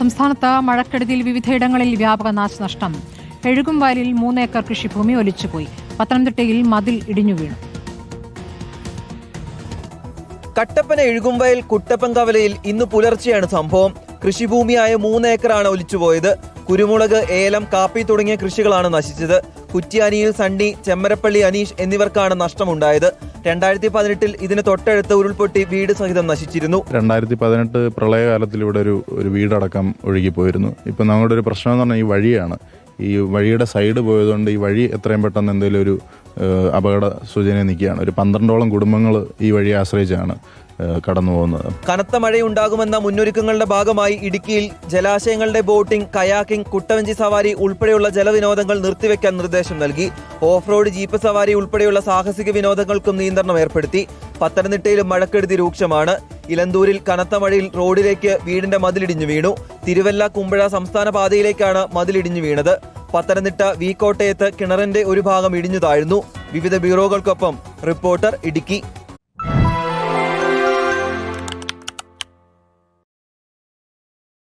സംസ്ഥാനത്ത് മഴക്കെടുതിയിൽ വിവിധയിടങ്ങളിൽ വ്യാപക നാശനഷ്ടം. എഴുകുംവാലിൽ മൂന്ന് ഏക്കർ കൃഷിഭൂമി ഒലിച്ചുപോയി. പത്തനംതിട്ടയിൽ മതിൽ ഇടിഞ്ഞു വീണു. കട്ടപ്പന എഴുകുംവയൽ കുട്ടപ്പൻകവലയിൽ ഇന്ന് പുലർച്ചെയാണ് സംഭവം. കൃഷിഭൂമിയായ മൂന്ന് ഏക്കറാണ് ഒലിച്ചുപോയത്. കുരുമുളക് ഏലം കാപ്പി തുടങ്ങിയ കൃഷികളാണ് നശിച്ചത്. കുറ്റ്യാനിയിൽ സണ്ണി ചെമ്മരപ്പള്ളി അനീഷ് എന്നിവർക്കാണ് നഷ്ടമുണ്ടായത്. രണ്ടായിരത്തി പതിനെട്ടിൽ ഇതിന് തൊട്ടടുത്ത് ഉരുൾപൊട്ടി വീട് സഹിതം നശിച്ചിരുന്നു. രണ്ടായിരത്തി പതിനെട്ട് പ്രളയകാലത്തിൽ ഇവിടെ ഒരു ഒരു വീടടക്കം ഒഴുകിപ്പോയിരുന്നു. ഇപ്പം നമ്മുടെ ഒരു പ്രശ്നം എന്ന് പറഞ്ഞാൽ ഈ വഴിയാണ്. ഈ വഴിയുടെ സൈഡ് പോയതുകൊണ്ട് ഈ വഴി എത്രയും പെട്ടെന്ന് എന്തെങ്കിലും ഒരു അപകട സൂചന നിൽക്കുകയാണ്. ഒരു പന്ത്രണ്ടോളം കുടുംബങ്ങൾ ഈ വഴി ആശ്രയിച്ചാണ് കടന്നു പോകുന്നത് കനത്ത മഴയുണ്ടാകുമെന്ന മുന്നൊരുക്കങ്ങളുടെ ഭാഗമായി ഇടുക്കിയിൽ ജലാശയങ്ങളുടെ ബോട്ടിംഗ് കയാക്കിംഗ് കുട്ടവഞ്ചി സവാരി ഉൾപ്പെടെയുള്ള ജലവിനോദങ്ങൾ നിർത്തിവെക്കാൻ നിർദ്ദേശം നൽകി. ഓഫ് റോഡ് ജീപ്പ് സവാരി ഉൾപ്പെടെയുള്ള സാഹസിക വിനോദങ്ങൾക്കും നിയന്ത്രണം ഏർപ്പെടുത്തി. പത്തനംതിട്ടയിലും മഴക്കെടുതി രൂക്ഷമാണ്. ഇലന്തൂരിൽ കനത്ത മഴയിൽ റോഡിലേക്ക് വീടിന്റെ മതിലിടിഞ്ഞു വീണു. തിരുവല്ല കുമ്പഴ സംസ്ഥാന പാതയിലേക്കാണ് മതിലിടിഞ്ഞു വീണത്. പത്തനംതിട്ട വി കോട്ടയത്ത് കിണറിന്റെ ഒരു ഭാഗം ഇടിഞ്ഞു താഴ്ന്നു വിവിധ ബ്യൂറോകൾക്കൊപ്പം റിപ്പോർട്ടർ ഇടുക്കി.